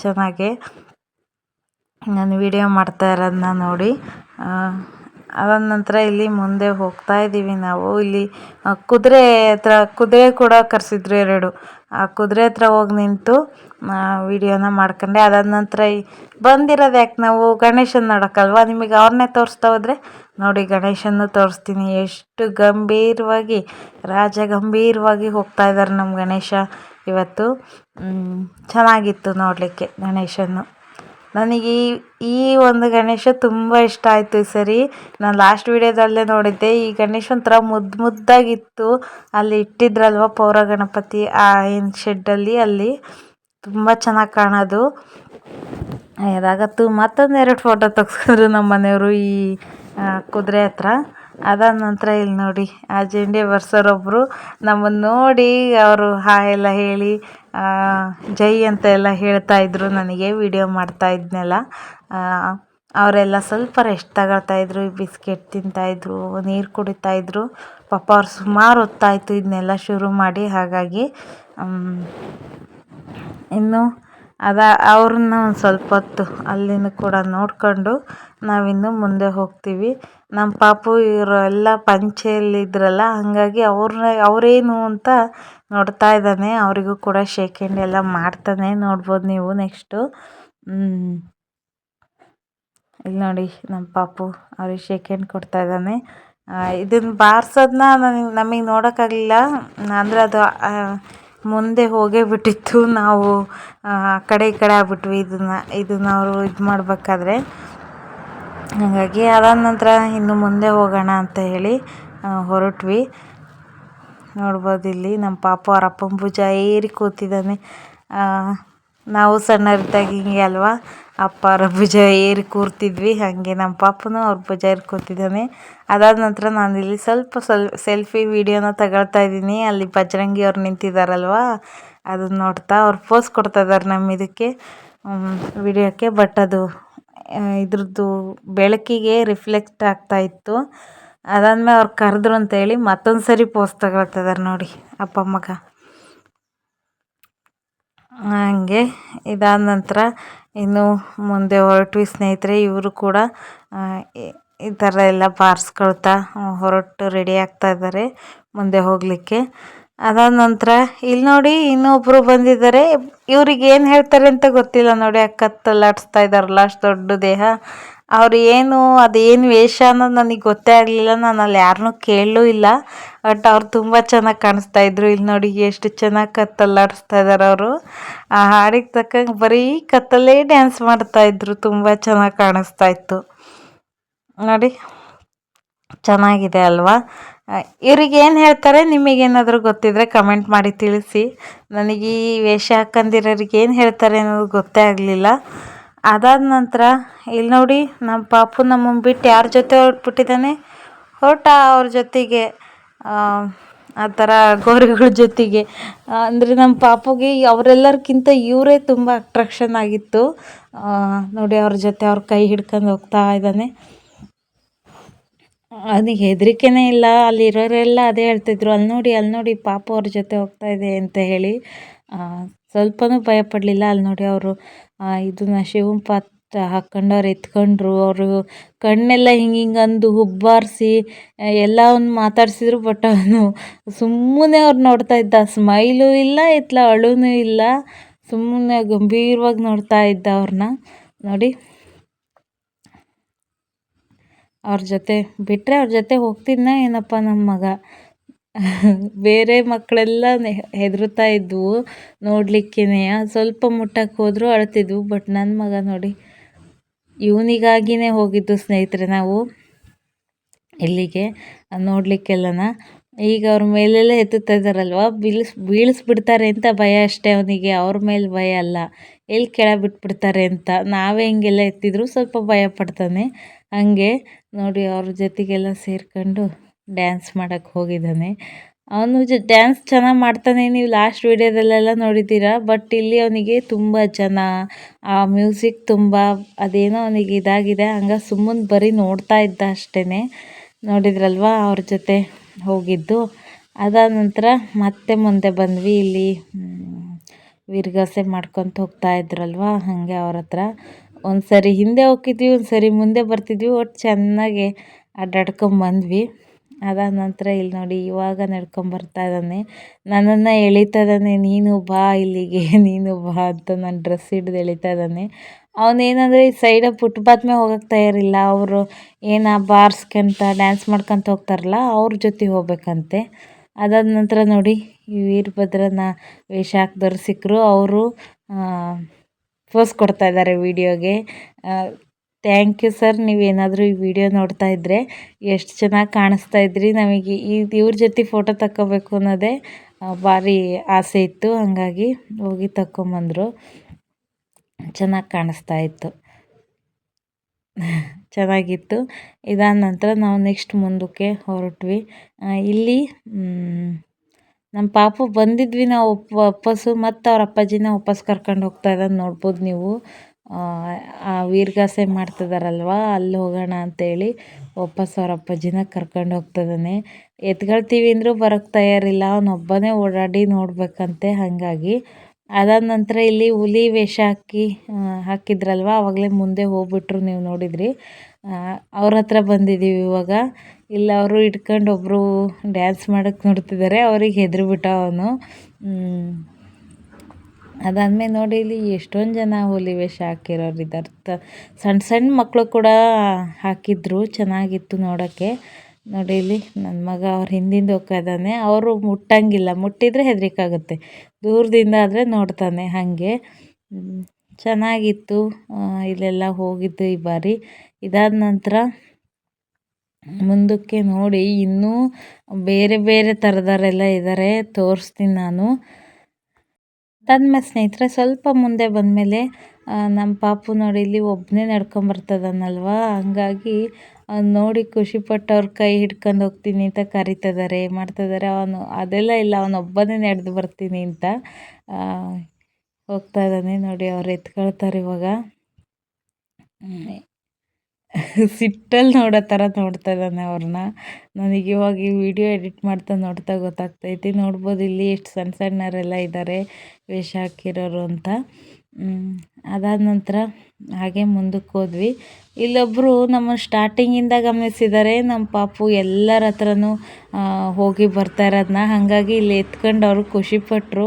ಚೆನ್ನಾಗೆ. ನಾನು ವಿಡಿಯೋ ಮಾಡ್ತಾ ಇರೋದನ್ನ ನೋಡಿ. ಅದಾದ ನಂತರ ಇಲ್ಲಿ ಮುಂದೆ ಹೋಗ್ತಾ ಇದ್ದೀವಿ ನಾವು. ಇಲ್ಲಿ ಕುದುರೆ ಹತ್ರ, ಕುದುರೆ ಕೂಡ ಕರೆಸಿದ್ರು ಎರಡು. ಆ ಕುದುರೆ ಹತ್ರ ಹೋಗಿ ನಿಂತು ವಿಡಿಯೋನ ಮಾಡ್ಕೊಂಡೆ. ಅದಾದ ನಂತರ ಬಂದಿರೋದು ಯಾಕೆ ನಾವು ಗಣೇಶನ ನೋಡೋಕ್ಕಲ್ವಾ? ನಿಮಗೆ ಅವ್ರನ್ನೇ ತೋರಿಸ್ತಾ ಹೋದರೆ ನೋಡಿ ಗಣೇಶನ ತೋರಿಸ್ತೀನಿ. ಎಷ್ಟು ಗಂಭೀರವಾಗಿ ರಾಜ ಗಂಭೀರವಾಗಿ ಹೋಗ್ತಾ ಇದ್ದಾರೆ ನಮ್ಮ ಗಣೇಶ. ಇವತ್ತು ಚೆನ್ನಾಗಿತ್ತು ನೋಡಲಿಕ್ಕೆ ಗಣೇಶನ್ನು. ನನಗೆ ಈ ಒಂದು ಗಣೇಶ ತುಂಬ ಇಷ್ಟ ಆಯಿತು ಈ ಸರಿ. ನಾನು ಲಾಸ್ಟ್ ವೀಡಿಯೋದಲ್ಲೇ ನೋಡಿದ್ದೆ, ಈ ಗಣೇಶ ಒಂಥರ ಮುದ್ದು ಮುದ್ದಾಗಿತ್ತು. ಅಲ್ಲಿ ಇಟ್ಟಿದ್ರಲ್ವ ಪೌರ ಗಣಪತಿ, ಆ ಏನು ಶೆಡ್ಡಲ್ಲಿ ಅಲ್ಲಿ ತುಂಬ ಚೆನ್ನಾಗಿ ಕಾಣೋದು. ಅದಾಗತ್ತು ಮತ್ತೊಂದೆರಡು ಫೋಟೋ ತೆಗೆಸಿದ್ರು ನಮ್ಮ ಮನೆಯವರು ಈ ಕುದುರೆ ಹತ್ರ. ಅದಾದ ನಂತರ ಇಲ್ಲಿ ನೋಡಿ, ಆ ಜಂಡೆ ಬರ್ಸೋರೊಬ್ಬರು ನಮ್ಮನ್ನು ನೋಡಿ ಅವರು ಹಾ ಎಲ್ಲ ಹೇಳಿ ಜೈ ಅಂತ ಎಲ್ಲ ಹೇಳ್ತಾ ಇದ್ರು ನನಗೆ, ವಿಡಿಯೋ ಮಾಡ್ತಾ ಇದ್ನೆಲ್ಲ. ಅವರೆಲ್ಲ ಸ್ವಲ್ಪ ರೆಸ್ಟ್ ತಗೊಳ್ತಾಯಿದ್ರು ಬಿಸ್ಕೆಟ್ ತಿಂತಾಯಿದ್ರು ನೀರು ಕುಡಿತಾಯಿದ್ರು ಪಾಪ ಅವ್ರು ಸುಮಾರು ಹೊತ್ತಾಯಿತು ಇದನ್ನೆಲ್ಲ ಶುರು ಮಾಡಿ, ಹಾಗಾಗಿ ಇನ್ನು ಅದ, ಅವ್ರನ್ನ ಒಂದು ಸ್ವಲ್ಪ ಹೊತ್ತು ಅಲ್ಲಿನ ಕೂಡ ನೋಡಿಕೊಂಡು ನಾವಿನ್ನು ಮುಂದೆ ಹೋಗ್ತೀವಿ. ನಮ್ಮ ಪಾಪು ಇವರು ಎಲ್ಲ ಪಂಚೆಯಲ್ಲಿದ್ರಲ್ಲ ಹಾಗಾಗಿ ಅವ್ರನ್ನ ಅವರೇನು ಅಂತ ನೋಡ್ತಾ ಇದ್ದಾನೆ. ಅವರಿಗೂ ಕೂಡ ಶೇಕ್ ಹ್ಯಾಂಡ್ ಎಲ್ಲ ಮಾಡ್ತಾನೆ. ನೋಡ್ಬೋದು ನೀವು ನೆಕ್ಸ್ಟು ಇಲ್ಲಿ ನೋಡಿ ನಮ್ಮ ಪಾಪು ಅವ್ರಿಗೆ ಶೇಕ್ ಹ್ಯಾಂಡ್ ಕೊಡ್ತಾ ಇದ್ದಾನೆ. ಇದನ್ನು ಬಾರ್ಸೋದನ್ನ ನನಗೆ, ನಮಗೆ ನೋಡೋಕ್ಕಾಗಲಿಲ್ಲ. ಅಂದರೆ ಅದು ಮುಂದೆ ಹೋಗೇ ಬಿಟ್ಟಿತ್ತು. ನಾವು, ಆ, ಕಡೆ ಈ ಕಡೆ ಆಗ್ಬಿಟ್ವಿ. ಇದನ್ನು ಇದನ್ನು ಅವರು ಇದು ಮಾಡಬೇಕಾದ್ರೆ. ಹಾಗಾಗಿ ಅದಾದ ನಂತರ ಇನ್ನು ಮುಂದೆ ಹೋಗೋಣ ಅಂತ ಹೇಳಿ ಹೊರಟ್ವಿ. ನೋಡ್ಬೋದು ಇಲ್ಲಿ ನಮ್ಮ ಪಾಪ ಅವ್ರ ಅಪ್ಪನ ಭುಜ ಏರಿ ಕೂತಿದ್ದಾನೆ. ನಾವು ಸಣ್ಣರಿದ್ದಾಗ ಹಿಂಗೆ ಅಲ್ವಾ? ಅಪ್ಪ ಅವರ ಭುಜ ಏರಿ ಕೂರ್ತಿದ್ವಿ. ಹಾಗೆ ನಮ್ಮ ಪಾಪನು ಅವ್ರ ಭುಜ ಏರಿ ಕೂತಿದ್ದಾನೆ. ಅದಾದ ನಂತರ ನಾನು ಇಲ್ಲಿ ಸ್ವಲ್ಪ ಸ್ವಲ್ ಸೆಲ್ಫಿ ವಿಡಿಯೋನ ತಗೊಳ್ತಾ ಇದ್ದೀನಿ. ಅಲ್ಲಿ ಬಜರಂಗಿ ಅವ್ರು ನಿಂತಿದ್ದಾರಲ್ವಾ ಅದನ್ನು ನೋಡ್ತಾ ಅವ್ರು ಪೋಸ್ ಕೊಡ್ತಾ ಇದ್ದಾರೆ ನಮ್ಮ ಇದಕ್ಕೆ. ವಿಡಿಯೋಕ್ಕೆ. ಬಟ್ ಅದು ಇದ್ರದ್ದು ಬೆಳಕಿಗೆ ರಿಫ್ಲೆಕ್ಟ್ ಆಗ್ತಾ ಇತ್ತು. ಅದಾದ್ಮೇಲೆ ಅವ್ರು ಕರೆದ್ರು ಅಂತೇಳಿ ಮತ್ತೊಂದು ಸರಿ ಪೋಸ್ ತಗೊಳ್ತಾ ಇದ್ದಾರೆ ನೋಡಿ ಅಪ್ಪ ಮಗ ಹಂಗೆ ಇದಾದ ನಂತರ ಇನ್ನು ಮುಂದೆ ಹೊರಟ್ವಿ ಸ್ನೇಹಿತರೆ, ಇವರು ಕೂಡ ಈ ಥರ ಎಲ್ಲ ಬಾರಿಸ್ಕೊಳ್ತಾ ಹೊರಟು ರೆಡಿ ಆಗ್ತಾ ಇದ್ದಾರೆ ಮುಂದೆ ಹೋಗಲಿಕ್ಕೆ. ಅದಾದ ನಂತರ ಇಲ್ಲಿ ನೋಡಿ ಇನ್ನೊಬ್ಬರು ಬಂದಿದ್ದಾರೆ. ಇವ್ರಿಗೆ ಏನು ಹೇಳ್ತಾರೆ ಅಂತ ಗೊತ್ತಿಲ್ಲ ನೋಡಿ, ಆ ಕತ್ತಲ್ಲಾಡಿಸ್ತಾ ಇದ್ದಾರಲ್ಲ, ಅಷ್ಟು ದೊಡ್ಡ ದೇಹ. ಅವ್ರು ಏನು ಅದೇನು ವೇಷ ಅನ್ನೋದು ನನಗೆ ಗೊತ್ತೇ ಆಗಲಿಲ್ಲ. ನಾನು ಅಲ್ಲಿ ಯಾರನ್ನೂ ಕೇಳಲೂ ಇಲ್ಲ. ಬಟ್ ಅವ್ರು ತುಂಬ ಚೆನ್ನಾಗಿ ಕಾಣಿಸ್ತಾ ಇದ್ರು. ಇಲ್ಲಿ ನೋಡಿ ಎಷ್ಟು ಚೆನ್ನಾಗಿ ಕತ್ತಲ್ಲಾಡಿಸ್ತಾ ಇದ್ದಾರೆ ಅವರು. ಆ ಹಾಡಿಗೆ ತಕ್ಕಂಗೆ ಬರೀ ಕತ್ತಲ್ಲೇ ಡ್ಯಾನ್ಸ್ ಮಾಡ್ತಾ ಇದ್ರು. ತುಂಬ ಚೆನ್ನಾಗಿ ಕಾಣಿಸ್ತಾ ಇತ್ತು. ನೋಡಿ, ಚೆನ್ನಾಗಿದೆ ಅಲ್ವಾ? ಇವ್ರಿಗೆ ಏನು ಹೇಳ್ತಾರೆ? ನಿಮಗೇನಾದರೂ ಗೊತ್ತಿದ್ರೆ ಕಮೆಂಟ್ ಮಾಡಿ ತಿಳಿಸಿ. ನನಗೆ ಈ ವೇಷ ಹಾಕಂದಿರೋರಿಗೆ ಏನು ಹೇಳ್ತಾರೆ ಅನ್ನೋದು ಗೊತ್ತೇ ಆಗಲಿಲ್ಲ. ಅದಾದ ನಂತರ ಇಲ್ಲಿ ನೋಡಿ ನಮ್ಮ ಪಾಪು ನಮ್ಮನ್ನು ಬಿಟ್ಟು ಯಾರ ಜೊತೆ ಹೊರಟ್ಬಿಟ್ಟಿದ್ದಾನೆ ಹೊರಟ ಅವ್ರ ಜೊತೆಗೆ, ಆ ಥರ ಗೋರಿಗಳ ಜೊತೆಗೆ. ಅಂದರೆ ನಮ್ಮ ಪಾಪುಗೆ ಅವರೆಲ್ಲರ್ಕಿಂತ ಇವರೇ ತುಂಬ ಅಟ್ರಾಕ್ಷನ್ ಆಗಿತ್ತು. ನೋಡಿ, ಅವ್ರ ಜೊತೆ ಅವ್ರ ಕೈ ಹಿಡ್ಕೊಂಡು ಹೋಗ್ತಾ ಇದ್ದಾನೆ. ಅದಕ್ಕೆ ಹೆದರಿಕೆನೇ ಇಲ್ಲ. ಅಲ್ಲಿರೋರೆಲ್ಲ ಅದೇ ಹೇಳ್ತಿದ್ರು. ಅಲ್ಲಿ ನೋಡಿ ಅಲ್ಲಿ ನೋಡಿ ಪಾಪು ಅವ್ರ ಜೊತೆ ಹೋಗ್ತಾ ಇದೆ ಅಂತ ಹೇಳಿ. ಸ್ವಲ್ಪನೂ ಭಯ ಪಡಲಿಲ್ಲ. ಅಲ್ಲಿ ನೋಡಿ ಅವರು ಇದನ್ನ ಶಿವನ ಪಾತ್ರ ಹಾಕ್ಕೊಂಡು ಅವ್ರು ಎತ್ಕೊಂಡ್ರು. ಅವರು ಕಣ್ಣೆಲ್ಲ ಹಿಂಗೆ ಹಿಂಗೆ ಅಂದು ಹುಬ್ಬಾರಿಸಿ ಎಲ್ಲವನ್ನು ಮಾತಾಡ್ಸಿದ್ರು ಮಾತಾಡಿಸಿದ್ರು ಬಟ್ ಅವನು ಸುಮ್ಮನೆ ಅವ್ರು ನೋಡ್ತಾ ಇದ್ದ. ಸ್ಮೈಲು ಇಲ್ಲ, ಇತ್ಲ ಅಳುನೂ ಇಲ್ಲ. ಸುಮ್ಮನೆ ಗಂಭೀರವಾಗಿ ನೋಡ್ತಾ ಇದ್ದ ಅವ್ರನ್ನ ನೋಡಿ. ಅವ್ರ ಜೊತೆ ಬಿಟ್ಟರೆ ಅವ್ರ ಜೊತೆ ಹೋಗ್ತಿದ್ನ ಏನಪ್ಪ ನಮ್ಮ ಮಗ? ಬೇರೆ ಮಕ್ಕಳೆಲ್ಲ ಹೆದರುತ್ತಾ ಇದ್ವು ನೋಡ್ಲಿಕ್ಕೇನೆ. ಸ್ವಲ್ಪ ಮುಟ್ಟಕ್ಕೆ ಹೋದರೂ ಅಳ್ತಿದ್ವು ಬಟ್ ನನ್ನ ಮಗ ನೋಡಿ, ಇವನಿಗಾಗಿನೇ ಹೋಗಿದ್ದು ಸ್ನೇಹಿತರೆ ನಾವು ಇಲ್ಲಿಗೆ, ನೋಡಲಿಕ್ಕೆಲ್ಲನ. ಈಗ ಅವ್ರ ಮೇಲೆಲ್ಲ ಎತ್ತುತ್ತಾ ಇದ್ದಾರಲ್ವ, ಬೀಳಿಸ್, ಬೀಳಿಸ್ಬಿಡ್ತಾರೆ ಅಂತ ಭಯ ಅಷ್ಟೇ ಅವನಿಗೆ, ಅವ್ರ ಮೇಲೆ ಭಯ ಅಲ್ಲ. ಎಲ್ಲಿ ಕೆಳ ಬಿಟ್ಬಿಡ್ತಾರೆ ಅಂತ. ನಾವೇ ಹಿಂಗೆಲ್ಲ ಎತ್ತಿದ್ರು ಸ್ವಲ್ಪ ಭಯ ಪಡ್ತಾನೆ. ಹಾಗೆ ನೋಡಿ ಅವ್ರ ಜೊತೆಗೆಲ್ಲ ಸೇರ್ಕೊಂಡು ಡ್ಯಾನ್ಸ್ ಮಾಡಕ್ಕೆ ಹೋಗಿದ್ದಾನೆ. ಅವನು ಜ ಡ್ಯಾನ್ಸ್ ಚೆನ್ನಾಗಿ ಮಾಡ್ತಾನೆ. ನೀವು ಲಾಸ್ಟ್ ವೀಡಿಯೋದಲ್ಲೆಲ್ಲ ನೋಡಿದ್ದೀರಾ? ಬಟ್ ಇಲ್ಲಿ ಅವನಿಗೆ ತುಂಬ ಜನ, ಆ ಮ್ಯೂಸಿಕ್ ತುಂಬ, ಅದೇನೋ ಅವನಿಗೆ ಇದಾಗಿದೆ. ಹಂಗೆ ಸುಮ್ಮನೆ ಬರೀ ನೋಡ್ತಾ ಇದ್ದ ಅಷ್ಟೇ ನೋಡಿದ್ರಲ್ವಾ? ಅವ್ರ ಜೊತೆ ಹೋಗಿದ್ದು. ಅದಾದ ನಂತರ ಮತ್ತೆ ಮುಂದೆ ಬಂದ್ವಿ. ಇಲ್ಲಿ ವೀರ್ಗಾಸೆ ಮಾಡ್ಕೊತ ಹೋಗ್ತಾ ಇದ್ರಲ್ವ? ಹಾಗೆ ಅವ್ರ ಹತ್ರ. ಒಂದು ಸರಿ ಹಿಂದೆ ಹೋಗಿದ್ವಿ ಒಂದು ಸರಿ ಮುಂದೆ ಬರ್ತಿದ್ವಿ ಒಟ್ಟು ಚೆನ್ನಾಗಿ ಅಡ್ಡಾಡ್ಕೊಂಬಂದ್ವಿ ಅದಾದ ನಂತರ ಇಲ್ಲಿ ನೋಡಿ ಇವಾಗ ನಡ್ಕೊಂಬರ್ತಾ ಇದ್ದಾನೆ. ನನ್ನನ್ನು ಎಳಿತಾ ಇದ್ದಾನೆ. ನೀನು ಬಾ ಇಲ್ಲಿಗೆ, ನೀನು ಬಾ ಅಂತ ನನ್ನ ಡ್ರೆಸ್ ಹಿಡಿದು ಎಳಿತಾ ಇದ್ದಾನೆ. ಅವನೇನಂದರೆ ಈ ಸೈಡ ಫುಟ್ಪಾತ್ ಮೇಲೆ ಹೋಗಕ್ಕೆ ತಯಾರಿಲ್ಲ. ಅವರು ಏನು ಬಾರ್ಸ್ಕೊಂತ ಡ್ಯಾನ್ಸ್ ಮಾಡ್ಕೊಂತ ಹೋಗ್ತಾರಲ್ಲ, ಅವ್ರ ಜೊತೆ ಹೋಗ್ಬೇಕಂತೆ. ಅದಾದ ನಂತರ ನೋಡಿ ಈ ವೀರಭದ್ರನ ವೇಷ ಹಾಕ್ದವ್ರು ಸಿಕ್ಕರು ಅವರು ಪೋಸ್ ಕೊಡ್ತಾ ಇದ್ದಾರೆ ವೀಡಿಯೋಗೆ ಥ್ಯಾಂಕ್ ಯು ಸರ್. ನೀವೇನಾದರೂ ಈ ವಿಡಿಯೋ ನೋಡ್ತಾ ಇದ್ದರೆ ಎಷ್ಟು ಚೆನ್ನಾಗಿ ಕಾಣಿಸ್ತಾ ಇದ್ರಿ, ನಮಗೆ ಈ ಇವ್ರ ಜೊತೆ ಫೋಟೋ ತಕ್ಕೋಬೇಕು ಅನ್ನೋದೇ ಭಾರಿ ಆಸೆ ಇತ್ತು. ಹಾಗಾಗಿ ಹೋಗಿ ತಕ್ಕೊಂಬಂದರು. ಚೆನ್ನಾಗಿ ಕಾಣಿಸ್ತಾ ಇತ್ತು. ಚೆನ್ನಾಗಿತ್ತು. ಇದಾದ ನಂತರ ನಾವು ನೆಕ್ಸ್ಟ್ ಮುಂದಕ್ಕೆ ಹೊರಟ್ವಿ. ಇಲ್ಲಿ ನಮ್ಮ ಪಾಪು ಬಂದಿದ್ವಿ ನಾವು ವಾಪಸ್ಸು, ಮತ್ತು ಅವ್ರ ಅಪ್ಪಾಜಿನ ವಾಪಸ್ ಕರ್ಕೊಂಡು ಹೋಗ್ತಾ ಇರೋದು ನೋಡ್ಬೋದು ನೀವು. ಆ ವೀರ್ಗಾಸೆ ಮಾಡ್ತಿದಾರಲ್ವ? ಅಲ್ಲಿ ಹೋಗೋಣ ಅಂತೇಳಿ ವಾಪಸ್ ಅವ್ರ ಅಪ್ಪಾಜಿನ ಕರ್ಕೊಂಡು ಹೋಗ್ತಿದ್ದಾನೆ ಎತ್ಕೊಳ್ತೀವಿ ಅಂದರೂ ಬರೋಕ್ಕೆ ತಯಾರಿಲ್ಲ. ಅವನೊಬ್ಬನೇ ಓಡಾಡಿ ನೋಡಬೇಕಂತೆ ಹಾಗಾಗಿ. ಅದಾದ ನಂತರ ಇಲ್ಲಿ ಹುಲಿ ವೇಷ ಹಾಕಿ ಹಾಕಿದ್ರಲ್ವ? ಆವಾಗಲೇ ಮುಂದೆ ಹೋಗ್ಬಿಟ್ರು ನೀವು ನೋಡಿದ್ರಿ. ಅವ್ರ ಹತ್ರ ಬಂದಿದ್ದೀವಿ ಇವಾಗ. ಇಲ್ಲಿ, ಅವರು ಇಟ್ಕೊಂಡು ಒಬ್ಬರು ಡ್ಯಾನ್ಸ್ ಮಾಡೋಕ್ಕೆ ನೋಡ್ತಿದ್ದಾರೆ ಅವ್ರಿಗೆ ಹೆದರಿಬಿಟ್ಟ ಅವನು. ಅದಾದ್ಮೇಲೆ ನೋಡಿ ಇಲ್ಲಿ ಎಷ್ಟೊಂದು ಜನ ಹುಲಿ ವೇಷ ಹಾಕಿರೋರು ಇದ್ದಾರೆ. ಸಣ್ಣ ಸಣ್ಣ ಮಕ್ಕಳು ಕೂಡ ಹಾಕಿದ್ರು, ಚೆನ್ನಾಗಿತ್ತು ನೋಡೋಕ್ಕೆ ನೋಡಿ ಇಲ್ಲಿ ನನ್ನ ಮಗ ಅವ್ರ ಹಿಂದಿಂದ ಹೋಗ್ತಾ ಇದ್ದಾನೆ ಅವರು ಮುಟ್ಟಂಗಿಲ್ಲ, ಮುಟ್ಟಿದರೆ ಹೆದರಿಕಾಗುತ್ತೆ. ದೂರದಿಂದ ಆದರೆ ನೋಡ್ತಾನೆ ಹಾಗೆ. ಚೆನ್ನಾಗಿತ್ತು. ಇಲ್ಲೆಲ್ಲ ಹೋಗಿದ್ದು ಈ ಬಾರಿ. ಇದಾದ ನಂತರ ಮುಂದಕ್ಕೆ ನೋಡಿ ಇನ್ನೂ ಬೇರೆ ಬೇರೆ ಥರದವರೆಲ್ಲ ಇದ್ದಾರೆ ತೋರಿಸ್ತೀನಿ ನಾನು. ಅದಾದ್ಮೇಲೆ ಸ್ನೇಹಿತರೆ ಸ್ವಲ್ಪ ಮುಂದೆ ಬಂದಮೇಲೆ ನಮ್ಮ ಪಾಪು ನೋಡಿ ಇಲ್ಲಿ ಒಬ್ಬನೇ ನಡ್ಕೊಂಬರ್ತದನಲ್ವ? ಹಂಗಾಗಿ ನೋಡಿ ಖುಷಿಪಟ್ಟು ಅವ್ರ ಕೈ ಹಿಡ್ಕೊಂಡು ಹೋಗ್ತೀನಿ ಅಂತ ಕರಿತಿದ್ದಾರೆ ಮಾಡ್ತಿದ್ದಾರೆ ಅವನು, ಅದೆಲ್ಲ ಇಲ್ಲ ಅವನೊಬ್ಬನೇ ನಡೆದು ಬರ್ತೀನಿ ಅಂತ ಹೋಗ್ತಾ ಇದ್ದಾನೆ ನೋಡಿ, ಅವ್ರು ಎತ್ಕೊಳ್ತಾರೆ ಇವಾಗ. ಸಿಟ್ಟಲ್ಲಿ ನೋಡೋ ಥರ ನೋಡ್ತಾ ಇದ್ದಾನೆ ಅವ್ರನ್ನ. ನನಗೆ ಇವಾಗ ಈ ವಿಡಿಯೋ ಎಡಿಟ್ ಮಾಡ್ತಾ ನೋಡ್ತಾ ಗೊತ್ತಾಗ್ತೈತಿ. ನೋಡ್ಬೋದು ಇಲ್ಲಿ ಎಷ್ಟು ಸಣ್ಣ ಸಣ್ಣವರೆಲ್ಲ ಇದ್ದಾರೆ ವೇಷ ಹಾಕಿರೋರು ಅಂತ. ಅದಾದ ನಂತರ ಹಾಗೆ ಮುಂದಕ್ಕೆ ಹೋದ್ವಿ. ಇಲ್ಲೊಬ್ಬರು ನಮ್ಮ ಸ್ಟಾರ್ಟಿಂಗಿಂದ ಗಮನಿಸಿದ್ದಾರೆ ನಮ್ಮ ಪಾಪು ಎಲ್ಲರ ಹತ್ರನೂ ಹೋಗಿ ಬರ್ತಾ ಇರೋದನ್ನ ಹಾಗಾಗಿ ಇಲ್ಲಿ ಎತ್ಕೊಂಡು ಅವರು ಖುಷಿಪಟ್ಟರು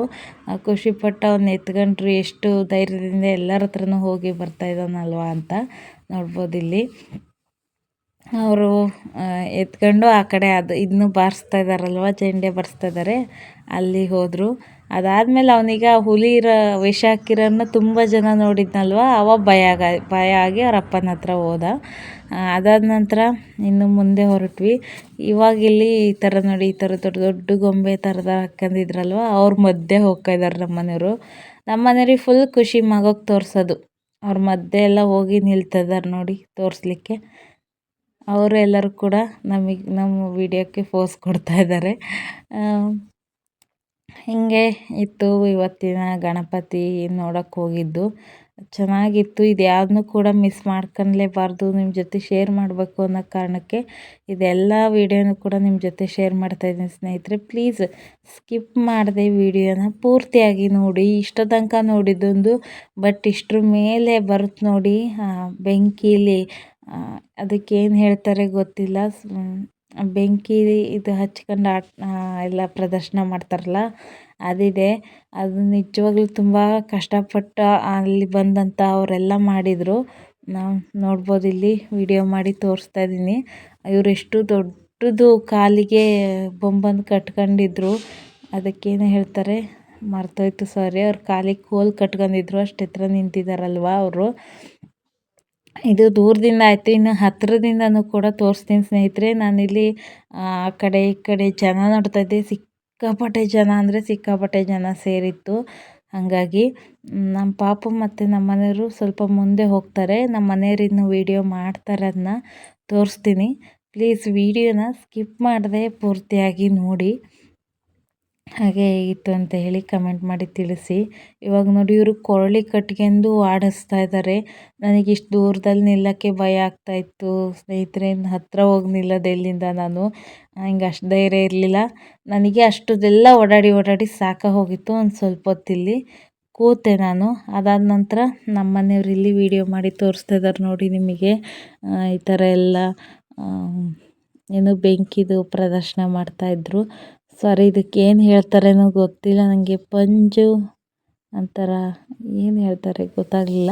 ಖುಷಿಪಟ್ಟು ಅವನ್ನ ಎತ್ಕೊಂಡ್ರು ಎಷ್ಟು ಧೈರ್ಯದಿಂದ ಎಲ್ಲರ ಹತ್ರನೂ ಹೋಗಿ ಬರ್ತಾ ಇದ್ದಾನಲ್ವ ಅಂತ. ನೋಡ್ಬೋದು ಇಲ್ಲಿ ಅವರು ಎತ್ಕೊಂಡು ಆ ಕಡೆ ಅದು ಇದನ್ನು ಬಾರಿಸ್ತಾ ಇದ್ದಾರಲ್ವ ಚೆಂಡೆ ಬಾರಿಸ್ತಾ ಇದ್ದಾರೆ ಅಲ್ಲಿ ಹೋದರು. ಅದಾದಮೇಲೆ ಅವನೀಗ ಹುಲಿ ಇರೋ, ವೇಷ ಹಾಕಿರೋನ್ನ ತುಂಬ ಜನ ನೋಡಿದ್ನಲ್ವ, ಅವ ಭಯ ಆಗ, ಭಯ ಆಗಿ ಅವ್ರ ಅಪ್ಪನ ಹತ್ರ ಹೋದ. ಅದಾದ ನಂತರ ಇನ್ನು ಮುಂದೆ ಹೊರಟ್ವಿ. ಇವಾಗ ಇಲ್ಲಿ ಈ ಥರ ನೋಡಿ, ಈ ಥರ ದೊಡ್ಡ ದೊಡ್ಡ ಗೊಂಬೆ ಥರದ ಹಾಕ್ಕೊಂಡಿದ್ರಲ್ವ, ಅವ್ರ ಮಧ್ಯೆ ಹೋಗ್ತಾ ಇದ್ದಾರೆ ನಮ್ಮ ಮನೆಯವರು ನಮ್ಮ ಮನೆಯವ್ರಿಗೆ ಫುಲ್ ಖುಷಿ ಮಗೋಗಿ ತೋರಿಸೋದು. ಅವ್ರ ಮಧ್ಯೆ ಎಲ್ಲ ಹೋಗಿ ನಿಲ್ತಿದ್ದಾರೆ ನೋಡಿ ತೋರಿಸ್ಲಿಕ್ಕೆ. ಅವರು ಎಲ್ಲರೂ ಕೂಡ ನಮಗೆ ನಮ್ಮ ವಿಡಿಯೋಕ್ಕೆ ಫೋಸ್ ಕೊಡ್ತಾ ಇದ್ದಾರೆ ಹೀಗೆ ಇತ್ತು ಇವತ್ತಿನ ಗಣಪತಿ ನೋಡೋಕ್ಕೆ ಹೋಗಿದ್ದು. ಚೆನ್ನಾಗಿತ್ತು. ಇದು ಯಾವುದನ್ನೂ ಕೂಡ ಮಿಸ್ ಮಾಡ್ಕೊಳ್ಲೇಬಾರ್ದು. ನಿಮ್ಮ ಜೊತೆ ಶೇರ್ ಮಾಡಬೇಕು ಅನ್ನೋ ಕಾರಣಕ್ಕೆ ಇದೆಲ್ಲ ವೀಡಿಯೋನು ಕೂಡ ನಿಮ್ಮ ಜೊತೆ ಶೇರ್ ಮಾಡ್ತಾ ಇದ್ದೀನಿ ಸ್ನೇಹಿತರೆ. ಪ್ಲೀಸ್ ಸ್ಕಿಪ್ ಮಾಡದೆ ವೀಡಿಯೋನ ಪೂರ್ತಿಯಾಗಿ ನೋಡಿ. ಇಷ್ಟ ತನಕ ನೋಡಿದ್ದೊಂದು ಬಟ್ ಇಷ್ಟ್ರ ಮೇಲೆ ಬರುತ್ತೆ ನೋಡಿ. ಬೆಂಕಿಲಿ ಅದಕ್ಕೇನು ಹೇಳ್ತಾರೆ ಗೊತ್ತಿಲ್ಲ. ಬೆಂಕಿ ಇದು ಹಚ್ಕೊಂಡು ಆಟ ಎಲ್ಲ ಪ್ರದರ್ಶನ ಮಾಡ್ತಾರಲ್ಲ. ಅದಿದೆ. ಅದು ನಿಜವಾಗ್ಲೂ ತುಂಬ ಕಷ್ಟಪಟ್ಟು ಅಲ್ಲಿ ಬಂದಂಥ ಅವರೆಲ್ಲ ಮಾಡಿದರು. ನಾವು ನೋಡ್ಬೋದು ಇಲ್ಲಿ ವಿಡಿಯೋ ಮಾಡಿ ತೋರಿಸ್ತಾ ಇದ್ದೀನಿ. ಇವರೆಷ್ಟು ಎಷ್ಟು ದೊಡ್ಡದು ಕಾಲಿಗೆ ಬೊಂಬನ್ನು ಕಟ್ಕೊಂಡಿದ್ರು. ಅದಕ್ಕೇನು ಹೇಳ್ತಾರೆ, ಮರ್ತೋಯ್ತು ಸಾರಿ ಅವ್ರ ಕಾಲಿಗೆ ಕೋಲ್ ಕಟ್ಕೊಂಡಿದ್ರು ಅಷ್ಟು ಹತ್ರ ನಿಂತಿದ್ದಾರಲ್ವ ಅವರು. ಇದು ದೂರದಿಂದ ಆಯಿತು, ಇನ್ನು ಹತ್ತಿರದಿಂದನೂ ಕೂಡ ತೋರಿಸ್ತೀನಿ ಸ್ನೇಹಿತರೆ. ನಾನಿಲ್ಲಿ, ಆ ಕಡೆ ಈ ಕಡೆ ಜನ ನೋಡ್ತಾ ಇದ್ದೆ. ಸಿಕ್ಕಾಪಟ್ಟೆ ಜನ ಅಂದರೆ ಸಿಕ್ಕಾಪಟ್ಟೆ ಜನ ಸೇರಿತ್ತು. ಹಾಗಾಗಿ ನಮ್ಮ ಪಾಪು ಮತ್ತು ನಮ್ಮ ಮನೆಯವರು ಸ್ವಲ್ಪ ಮುಂದೆ ಹೋಗ್ತಾರೆ. ನಮ್ಮ ಮನೆಯವರು ಇನ್ನು ವೀಡಿಯೋ ಮಾಡ್ತಾರೆ ಅದನ್ನ ತೋರಿಸ್ತೀನಿ ಪ್ಲೀಸ್ ವೀಡಿಯೋನ ಸ್ಕಿಪ್ ಮಾಡದೆ ಪೂರ್ತಿಯಾಗಿ ನೋಡಿ. ಹಾಗೆ ಇತ್ತು ಅಂತ ಹೇಳಿ ಕಮೆಂಟ್ ಮಾಡಿ ತಿಳಿಸಿ. ಇವಾಗ ನೋಡಿ ಇವರು ಕೊರಳಿ ಕಟ್ಕೆಂದು ಆಡಿಸ್ತಾ ಇದ್ದಾರೆ ನನಗೆ ಇಷ್ಟು ದೂರದಲ್ಲಿ ನಿಲ್ಲಕ್ಕೆ ಭಯ ಆಗ್ತಾಯಿತ್ತು ಸ್ನೇಹಿತರೇನು ಸ್ನೇಹಿತರೆ ಹತ್ತಿರ ಹೋಗಿ ನಿಲ್ಲೋದು ಎಲ್ಲಿಂದ ನಾನು? ಹಿಂಗೆ ಅಷ್ಟು ಧೈರ್ಯ ಇರಲಿಲ್ಲ. ನನಗೆ ಅಷ್ಟದೆಲ್ಲ ಓಡಾಡಿ ಓಡಾಡಿ ಸಾಕ ಹೋಗಿತ್ತು ಒಂದು ಸ್ವಲ್ಪ ಹೊತ್ತಿಲ್ಲಿ. ಕೂತೆ ನಾನು. ಅದಾದ ನಂತರ ನಮ್ಮ ಮನೆಯವ್ರು ಇಲ್ಲಿ ವೀಡಿಯೋ ಮಾಡಿ ತೋರಿಸ್ತಾ ಇದ್ದಾರೆ ನೋಡಿ ನಿಮಗೆ. ಈ ಥರ ಎಲ್ಲ ಏನು ಬೆಂಕಿದು ಪ್ರದರ್ಶನ ಮಾಡ್ತಾಯಿದ್ರು ಸಾರಿ, ಇದಕ್ಕೆ ಏನು ಹೇಳ್ತಾರೇನೋ ಗೊತ್ತಿಲ್ಲ. ನನಗೆ ಪಂಜು ಅಂತಾರ ಏನು ಹೇಳ್ತಾರೆ ಗೊತ್ತಾಗಲಿಲ್ಲ.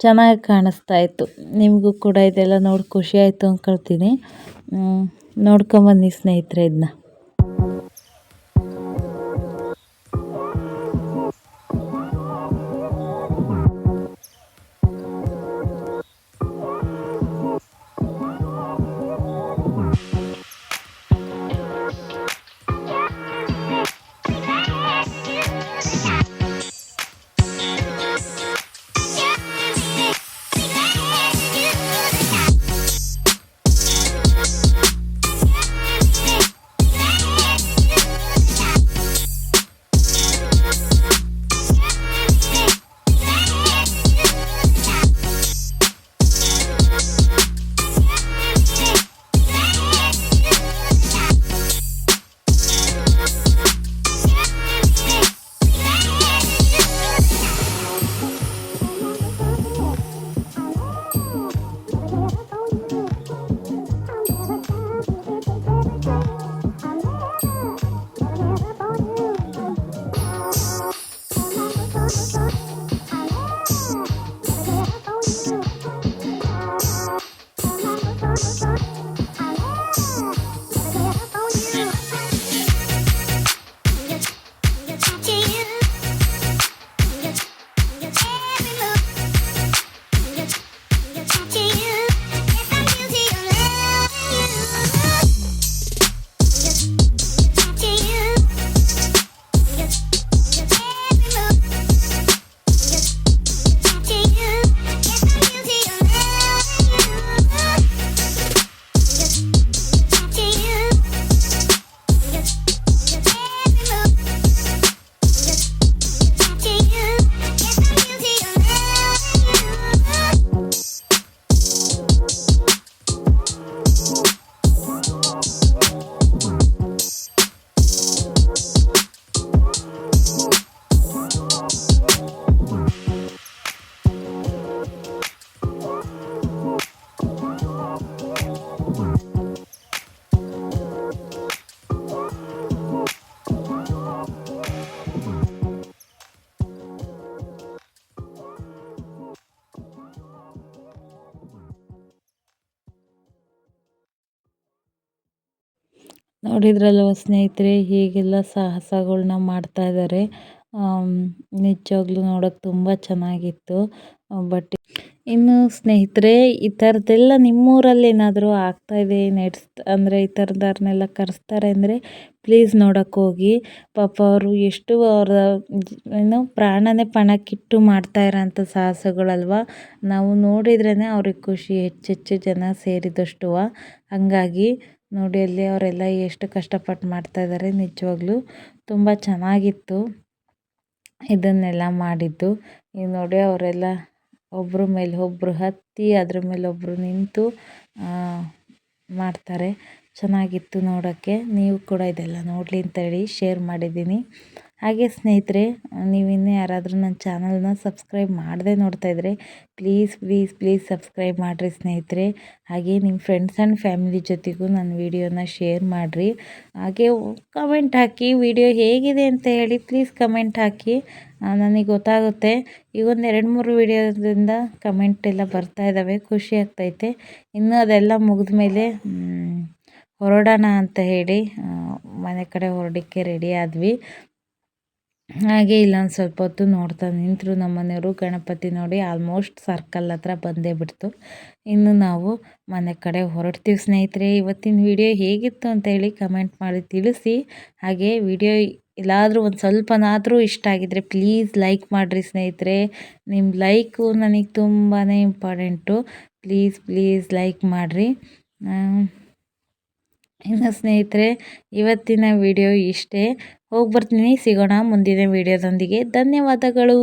ಚೆನ್ನಾಗಿ ಕಾಣಿಸ್ತಾ ಇತ್ತು. ನಿಮಗೂ ಕೂಡ ಇದೆಲ್ಲ ನೋಡಿ ಖುಷಿ ಆಯಿತು ಅಂದ್ಕೊಳ್ತೀನಿ ನೋಡ್ಕೊಂಬನ್ನಿ ಸ್ನೇಹಿತರೆ ಇದನ್ನ ನೋಡಿದ್ರಲ್ವ ಸ್ನೇಹಿತರೆ, ಹೀಗೆಲ್ಲ ಸಾಹಸಗಳನ್ನ ಮಾಡ್ತಾ ಇದ್ದಾರೆ ನಿಜವಾಗ್ಲೂ ನೋಡೋಕೆ ತುಂಬ ಚೆನ್ನಾಗಿತ್ತು. ಬಟ್ ಇನ್ನು ಸ್ನೇಹಿತರೆ, ಈ ಥರದ್ದೆಲ್ಲ ನಿಮ್ಮೂರಲ್ಲಿ ಏನಾದರೂ ಆಗ್ತಾಯಿದೆ ನೆಡ್ಸ್, ಅಂದರೆ ಈ ಥರದವ್ರನ್ನೆಲ್ಲ ಕರೆಸ್ತಾರೆ ಅಂದರೆ ಪ್ಲೀಸ್ ನೋಡೋಕೆ ಹೋಗಿ. ಪಾಪ ಅವರು ಎಷ್ಟು ಅವರ, ಏನು ಪ್ರಾಣನೇ ಪಣಕ್ಕಿಟ್ಟು ಮಾಡ್ತಾ ಇರೋಂಥ ಸಾಹಸಗಳಲ್ವ. ನಾವು ನೋಡಿದ್ರೇ ಅವ್ರಿಗೆ ಖುಷಿ ಹೆಚ್ಚೆಚ್ಚು ಜನ ಸೇರಿದಷ್ಟುವ. ಹಾಗಾಗಿ ನೋಡಿ ಅಲ್ಲಿ ಅವರೆಲ್ಲ ಎಷ್ಟು ಕಷ್ಟಪಟ್ಟು ಮಾಡ್ತಾಯಿದ್ದಾರೆ ನಿಜವಾಗ್ಲೂ ತುಂಬ ಚೆನ್ನಾಗಿತ್ತು ಇದನ್ನೆಲ್ಲ ಮಾಡಿದ್ದು. ಈಗ ನೋಡಿ ಅವರೆಲ್ಲ ಒಬ್ಬರ ಮೇಲೆ ಒಬ್ಬರು ಹತ್ತಿ, ಅದ್ರ ಮೇಲೆ ಒಬ್ಬರು ನಿಂತು ಮಾಡ್ತಾರೆ. ಚೆನ್ನಾಗಿತ್ತು ನೋಡೋಕ್ಕೆ. ನೀವು ಕೂಡ ಇದೆಲ್ಲ ನೋಡಲಿ ಅಂತೇಳಿ ಶೇರ್ ಮಾಡಿದ್ದೀನಿ. ಹಾಗೆ ಸ್ನೇಹಿತರೆ, ನೀವು ಯಾರಾದರೂ ನನ್ನ ಚಾನಲ್ನ ಸಬ್ಸ್ಕ್ರೈಬ್ ಮಾಡದೆ ನೋಡ್ತಾ ಇದ್ದರೆ ಪ್ಲೀಸ್ ಪ್ಲೀಸ್ ಪ್ಲೀಸ್ ಸಬ್ಸ್ಕ್ರೈಬ್ ಮಾಡಿರಿ ಸ್ನೇಹಿತರೆ. ಹಾಗೆ ನಿಮ್ಮ ಫ್ರೆಂಡ್ಸ್ ಆ್ಯಂಡ್ ಫ್ಯಾಮಿಲಿ ಜೊತೆಗೂ ನನ್ನ ವಿಡಿಯೋನ ಶೇರ್ ಮಾಡಿರಿ. ಹಾಗೆ ಕಮೆಂಟ್ ಹಾಕಿ ವಿಡಿಯೋ ಹೇಗಿದೆ ಅಂತ ಹೇಳಿ ಪ್ಲೀಸ್ ಕಮೆಂಟ್ ಹಾಕಿ. ನನಗೆ ಗೊತ್ತಾಗುತ್ತೆ. ಈಗ ಒಂದು ಎರಡು ಮೂರು ವೀಡಿಯೋದಿಂದ ಕಮೆಂಟ್ ಎಲ್ಲ ಬರ್ತಾ ಇದ್ದಾವೆ ಖುಷಿ ಆಗ್ತೈತೆ. ಇನ್ನು ಅದೆಲ್ಲ ಮುಗಿದ ಮೇಲೆ ಹೊರಡೋಣ ಅಂತ ಹೇಳಿ ಮನೆ ಕಡೆ ಹೊರಡಕ್ಕೆ ರೆಡಿ ಆದ್ವಿ. ಹಾಗೆ ಇಲ್ಲೊಂದು ಸ್ವಲ್ಪ ಹೊತ್ತು ನೋಡ್ತಾ ನಿಂತರು ನಮ್ಮ ಮನೆಯವರು, ಗಣಪತಿ ನೋಡಿ ಆಲ್ಮೋಸ್ಟ್ ಸರ್ಕಲ್ ಹತ್ರ ಬಂದೇ ಬಿಡ್ತು. ಇನ್ನು ನಾವು ಮನೆ ಕಡೆ ಹೊರಡ್ತೀವಿ ಸ್ನೇಹಿತರೆ, ಇವತ್ತಿನ ವಿಡಿಯೋ ಹೇಗಿತ್ತು ಅಂತ ಹೇಳಿ ಕಮೆಂಟ್ ಮಾಡಿ ತಿಳಿಸಿ. ಹಾಗೆ ವಿಡಿಯೋ ಎಲ್ಲಾದರೂ ಒಂದು ಸ್ವಲ್ಪನಾದರೂ ಇಷ್ಟ ಆಗಿದ್ರೆ ಪ್ಲೀಸ್ ಲೈಕ್ ಮಾಡಿರಿ ಸ್ನೇಹಿತರೆ. ನಿಮ್ಮ ಲೈಕು ನನಗೆ ತುಂಬಾ ಇಂಪಾರ್ಟೆಂಟು ಪ್ಲೀಸ್ ಪ್ಲೀಸ್ ಲೈಕ್ ಮಾಡಿರಿ. ಇನ್ನು ಸ್ನೇಹಿತರೆ ಇವತ್ತಿನ ವಿಡಿಯೋ ಇಷ್ಟೇ. ಹೋಗಿ ಬರ್ತೀನಿ ಸಿಗೋಣ ಮುಂದಿನ ವಿಡಿಯೋದೊಂದಿಗೆ. ಧನ್ಯವಾದಗಳು.